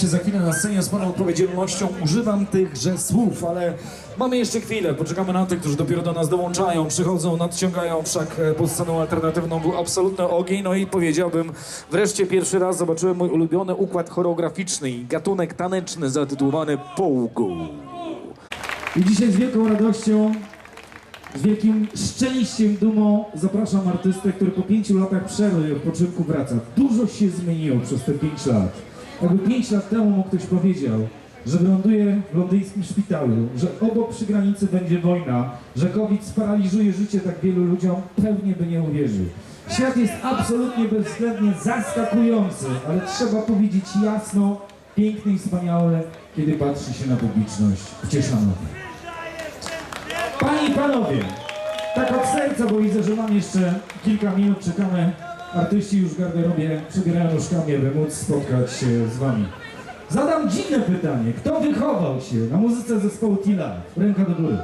się za chwilę na scenie z pełną odpowiedzialnością używam tychże słów, ale mamy jeszcze chwilę, poczekamy na tych, którzy dopiero do nas dołączają, przychodzą, nadciągają, wszak e, pod sceną alternatywną był absolutny ogień, no i powiedziałbym, wreszcie pierwszy raz zobaczyłem mój ulubiony układ choreograficzny i gatunek taneczny zatytułowany Połgu. I dzisiaj z wielką radością, z wielkim szczęściem, dumą zapraszam artystę, który po pięciu latach przerwy i odpoczynku wraca. Dużo się zmieniło przez te pięć lat. Jakby pięć lat temu mu ktoś powiedział, że wyląduje w londyńskim szpitalu, że obok przy granicy będzie wojna, że COVID sparaliżuje życie tak wielu ludziom, pewnie by nie uwierzył. Świat jest absolutnie bezwzględnie zaskakujący, ale trzeba powiedzieć jasno, piękny i wspaniały, kiedy patrzy się na publiczność w Cieszanowie. Panie i panowie, tak od serca, bo widzę, że mam jeszcze kilka minut, czekamy. Artyści już w garderobie przebierają nóżkami, aby móc spotkać się z wami. Zadam dziwne pytanie. Kto wychował się na muzyce zespołu Tila? Ręka do góry.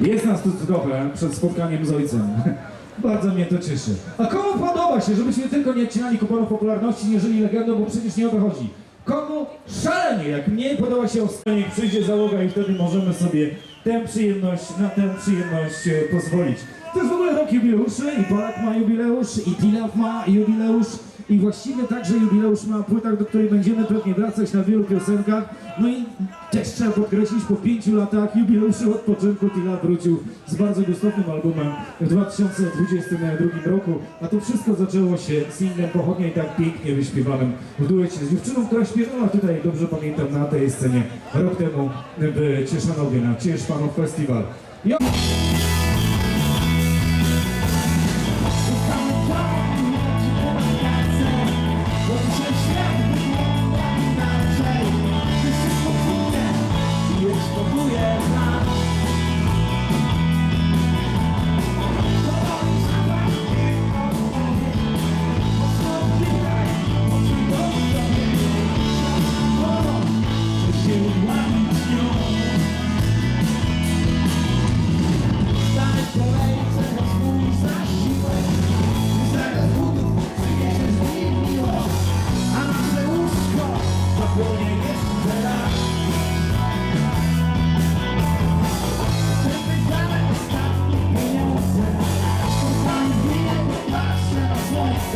Jest nas tu trochę przed spotkaniem z ojcem. Bardzo mnie to cieszy. A komu podoba się, żebyśmy tylko nie odcinali kuponów popularności, nie legendą, bo przecież nie o to chodzi. Komu szalenie, jak mnie podoba się ostatnio, niech przyjdzie załoga i wtedy możemy sobie tę przyjemność, na tę przyjemność e, pozwolić. To jest rok jubileuszy i Polak ma jubileusz i Tilaf ma jubileusz i właściwie także jubileusz na płytach, do której będziemy pewnie wracać na wielu piosenkach. No i też trzeba podkreślić, po pięciu latach jubileuszu odpoczynku Tila wrócił z bardzo gustownym albumem w 2022 roku, a to wszystko zaczęło się singlem Pochodnia i tak pięknie wyśpiewanym w duecie z dziewczyną, która śpiewała tutaj, dobrze pamiętam, na tej scenie rok temu w Cieszanowie na Ciesz Panów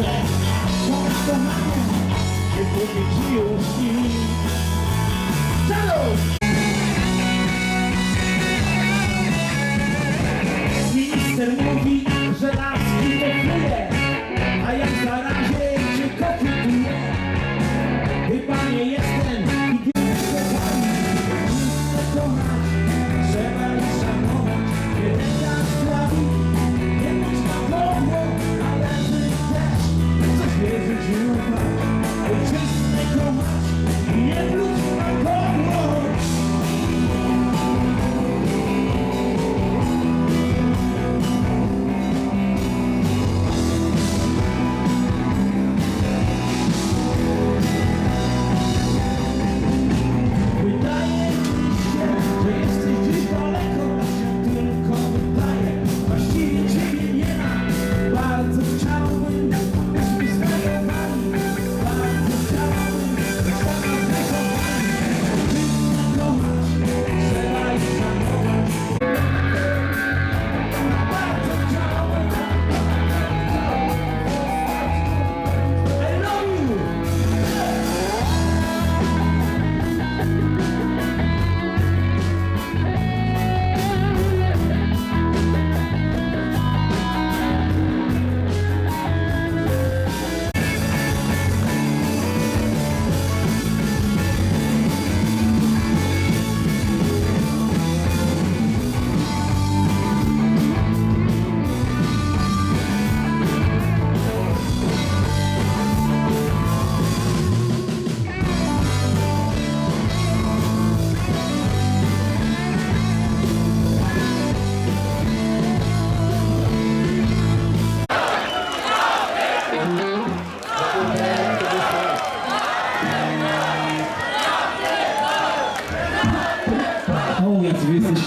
Festival. I o- Minister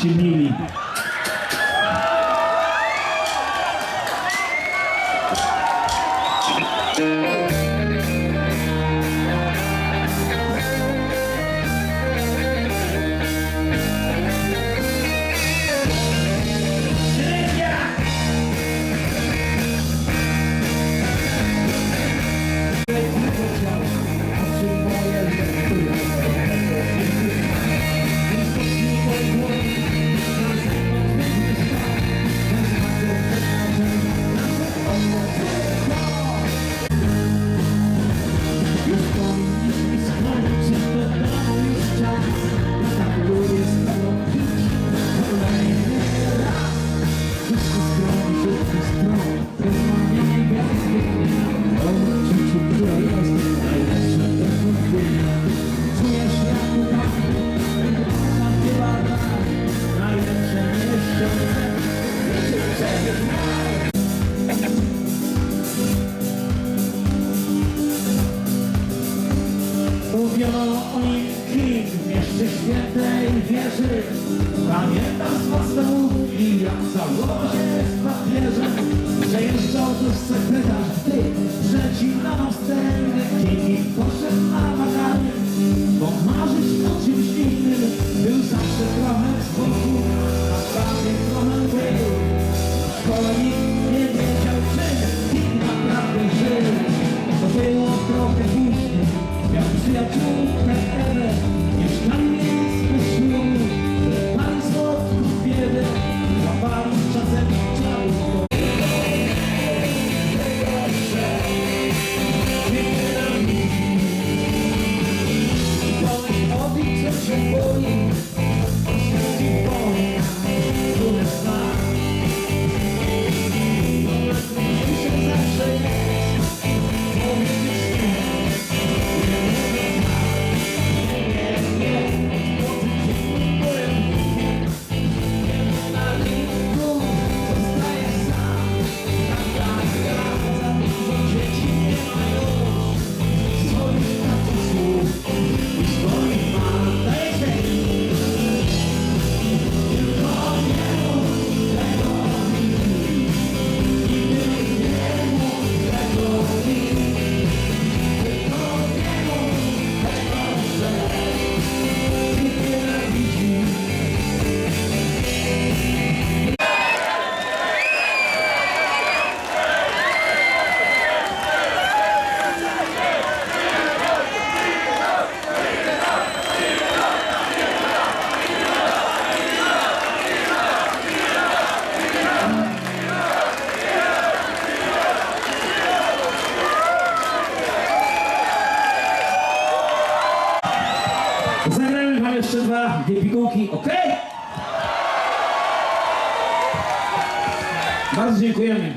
сильнее лиги. Świętej wieży. Pamiętam z podstawówki jak całował się z papieżem Przejeżdżał tu sekretarz ty, trzeci na wstępny Kimi poszedł na wakacje, bo marzyć o czymś innym Był zawsze trochę z boku, a prawie trochę był. W Bardzo dziękujemy.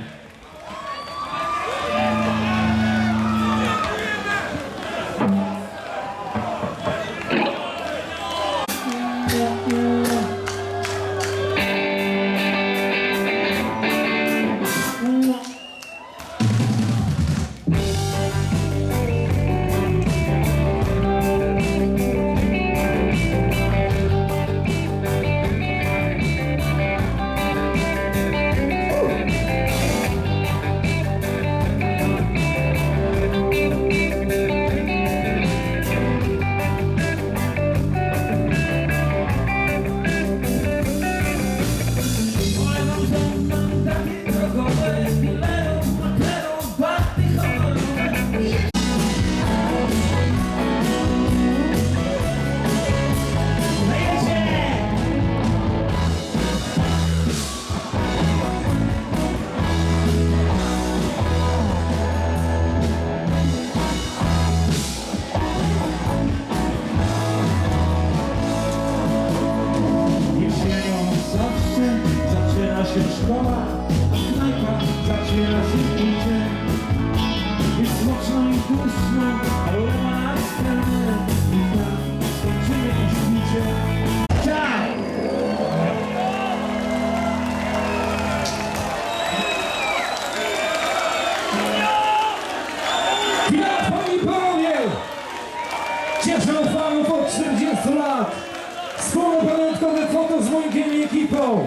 Pamiątkowe foto z Mońkiem i ekipą!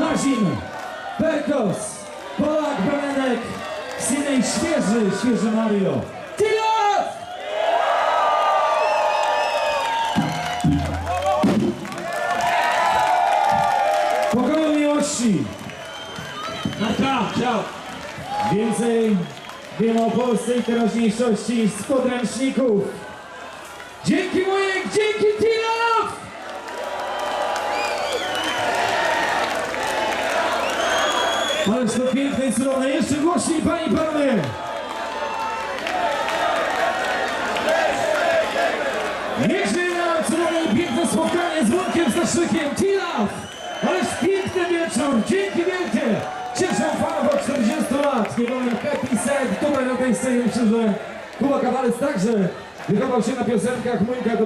Nazim, Polak, Benenek, Synej Świeży, Świeży Mario. Pokoju miłości! Marka, ciao! Więcej wiem o Polsce i teraźniejszości z podręczników. Dzięki Wujek, dzięki Tilow! Ależ to piękne i cudowne. Jeszcze głośniej, panie i panowie! Żyje nam cudowne i piękne spotkanie z Wujkiem Staszykiem że Kuba Kawalec także wychował się na piosenkach. Mójka